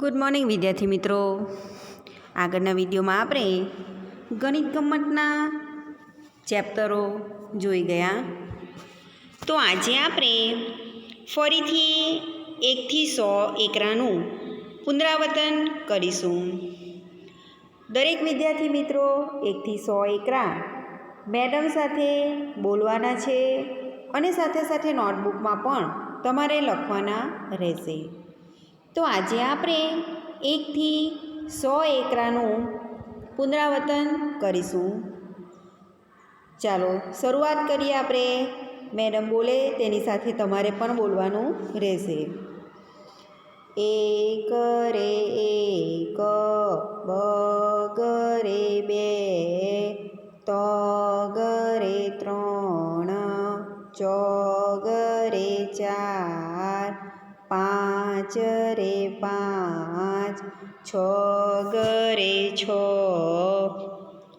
Good morning વિદ્યાર્થી મિત્રો. આગળના વિડીયોમાં આપણે ગણિત ગમતના ચેપ્ટરો જોઈ ગયા. તો આજે આપણે ફરીથી એકથી સો એકરાનું પુનરાવર્તન કરીશું. દરેક વિદ્યાર્થી મિત્રો, એકથી સો એકરા મેડમ સાથે બોલવાના છે અને સાથે સાથે નોટબુકમાં પણ તમારે લખવાના રહેશે. તો આજે આપણે એકથી સો એકરાનું પુનરાવર્તન કરીશું. ચાલો, શરૂઆત કરીએ આપણે. મેડમ બોલે, તેની સાથે તમારે પણ બોલવાનું રહેશે. એક રે એક બગરે બે તગરે ત્રણ ચોગરે ચાર પાંચ રે પાંચ, છ ગરે છ,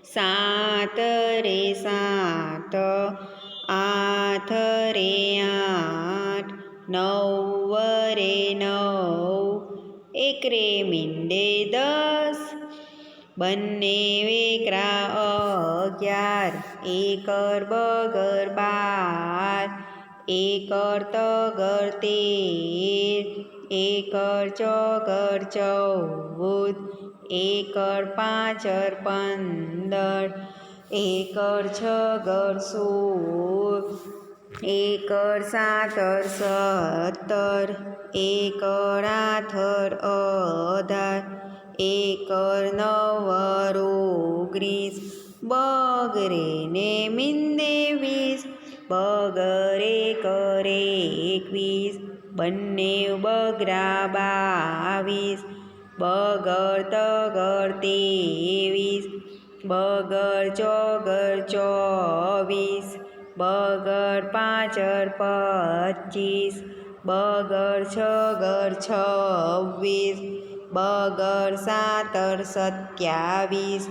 સાત રે સાત, આઠ રે આઠ, નવ રે નવ, એક રે મીંડે દસ, બંને વેકરા અગિયાર, એકર બગર બાર, એકર તગર તેર એકર ચોકર ચૌદ, એકર પાંચર પંદર, એકર છગર સોળ, એકર સાતર સત્તર, એકર આથર અઢાર, એકર નવર ઓગણીસ, બગરે ને મિંદે વીસ, બગરે કરે એકવીસ બંને બગરા બાવીસ. બગર તગર તેવીસ બગર ચોગર ચોવીસ. બગર પાંચર પચીસ. બગર છગર છવ્વીસ. બગર સાતર સત્યાવીસ.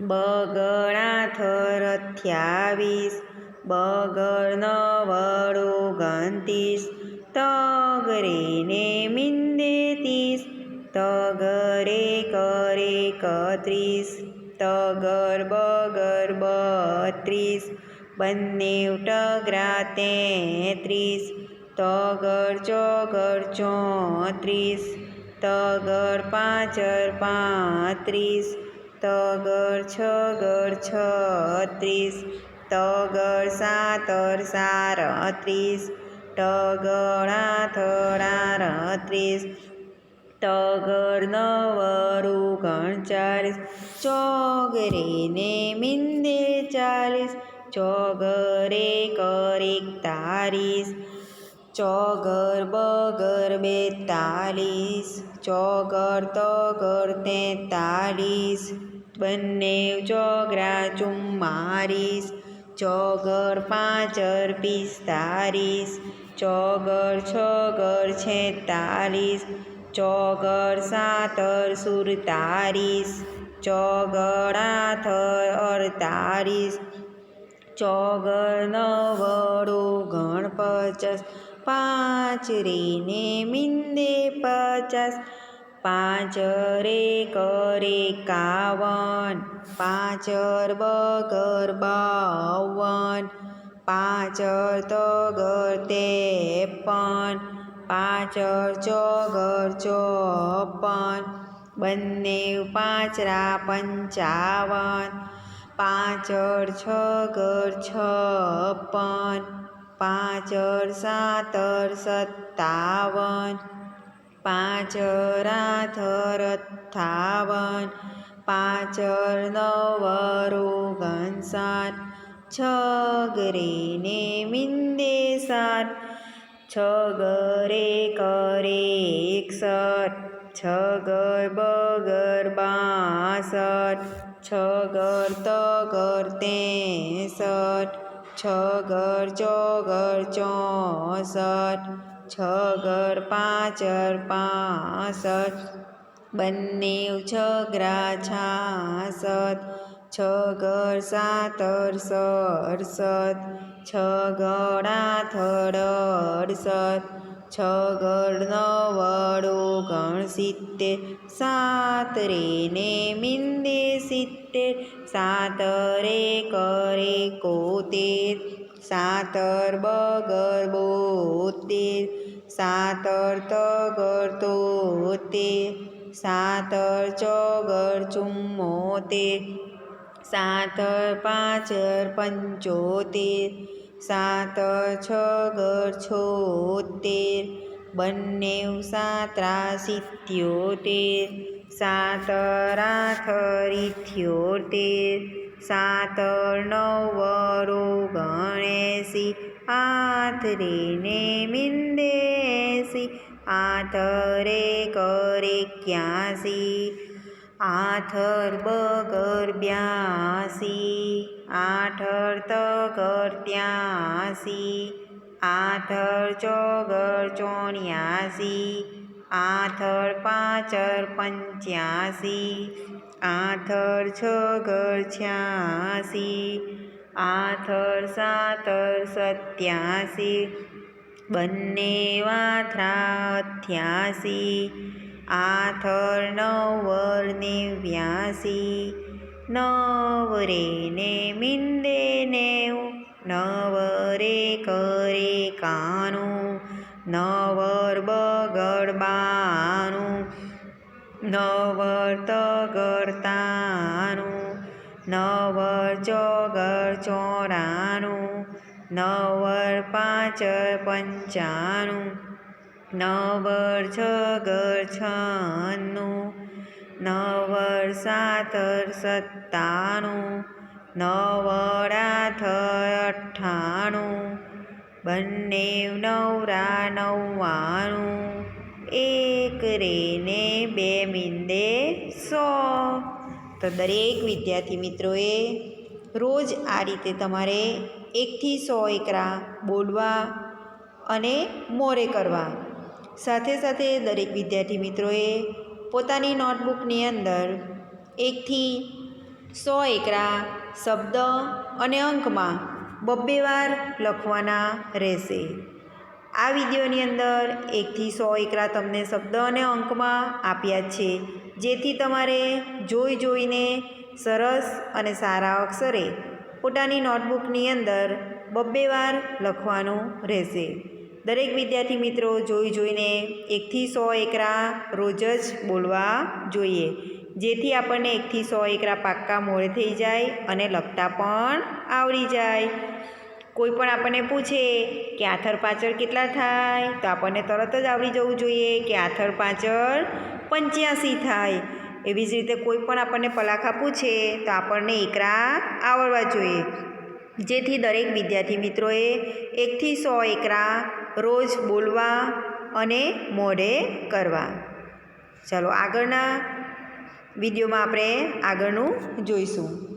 બગર આઠર અઠ્યાવીસ. બગર નવર ઓગણત્રીસ. તગરે ને મિંદે ત્રીસ તગરે કરે કત્રીસ તગર બગર બત્રીસ બંને ટગરા તેત્રીસ તગર ચોગર ચોત્રીસ તગર પાંચર પાંત્રીસ તગર છગર છત્રીસ તગર સાતર સાડત્રીસ તગર રત્રીસ આડત્રીસ તગર નવર ઓગણચાલીસ ચોગરે ને મિંદે ચાલીસ ચોગરે કર એકતાલીસ ચોગર બગર બેતાલીસ ચોગર તગર તેતાલીસ બંને ચોગરા ચુમ્માલીસ ચોગર પાંચર પિસ્તાલીસ ચોગર છગર છેતાલીસ ચોગર સાતર સુડતાલીસ ચોગર આથર અડતાલીસ ચોગર નવડો ગણ પચાસ, પાંચ રીને મિંદે પચાસ પાંચ રે કરે કાવન પાંચર બગર બાવન પાંચર તગર તેપન પાંચર ચોગર ચોપન, બંને પાંચરા પંચાવન પાંચર છગર છપ્પન પાંચર સાતર સત્તાવન પાંચર આઠર અઠ્ઠાવન પાંચર નવર ઓગણસાઠ છગરે ને મીંદે સાઠ છગરે કરે એકસઠ છગર બગર બાસઠ છગર તગર તેસઠ છગર ચોગર ચોસઠ છગર પાંચર પાસઠ. બંને છગરા છાસઠ છગર સાતર સડસઠ. છગડા થડ અડસઠ છગડ નવડો ગણ સિત્તેર સાત રે ને મિંદે સિત્તેર સાત રે કરે કોતેર સાતર બગર બોતેર સાતર તગર તોતેર સાતર ચોગર ચુમ્મોતેર સાતર પાંચર પંચોતેર સાતર છગર છોતેર બંને સાતરા સિત્યોતેર સાતર આઠર ઇઠ્યોતેર સાતર નવરો ગણેસી આઠ રે ને મિંદેસી આથરે કરે ક્યાસી આથર બગર બ્યાસી આઠર તગર ત્યાસી આથર ચોગર ચોણ્યાસી આથર પાંચર પંચ્યાસી આથર છગર છ્યાસી આઠર સાતર સત્યાસી. બંને વાથરા અઠ્યાસી. આથર નવર નેવ્યાસી. નવ રે ને મિંદે નેવ. નવ રે કરે કાનું નવર બગડ બાનું નવર તગર તાનું નવર ચોગર ચોરાણું, નવર પાંચર પંચાણું, નવર છગર છન્નું નવર સાતર સત્તાણું, નવર આઠર અઠ્ઠાણું, બંને નવરા નવ્વાણું, એક રે ને બે મિંદે સો. તો દરેક વિદ્યાર્થી મિત્રોએ રોજ આ રીતે તમારે એકથી સો એકરા બોલવા અને મોરે કરવા. સાથે સાથે દરેક વિદ્યાર્થી મિત્રોએ પોતાની નોટબુકની અંદર એકથી સો એકરા શબ્દ અને અંકમાં બબ્બે વાર લખવાના રહેશે. આ વિડીયોની અંદર એકથી સો એકરા તમને શબ્દ અને અંકમાં આપ્યા છે. જેથી તમારે જોઈ જોઈને સરસ અને સારા અક્ષરે પોતાની નોટબુકની અંદર બબ્બે વાર લખવાનું રહેશે. દરેક વિદ્યાર્થી મિત્રો જોઈ જોઈને એકથી સો એકરા રોજ જ બોલવા જોઈએ. જેથી આપણને એકથી સો એકરા પાક્કા મોડે થઈ જાય અને લખતા પણ આવડી જાય. કોઈ પણ આપણને પૂછે કે આથર પાછળ કેટલા થાય, તો આપણને તરત જ આવડી જવું જોઈએ કે આથર પાછળ પંચ્યાસી થાય. એવી જ રીતે કોઈ પણ આપણને પલાખા પૂછે, તો આપણને એકરા આવડવા જોઈએ. જેથી દરેક વિદ્યાર્થી મિત્રોએ એકથી સો એકરા રોજ બોલવા અને મોઢે કરવા. ચાલો આગળના વિડીયોમાં આપણે આગળનું જોઈશું.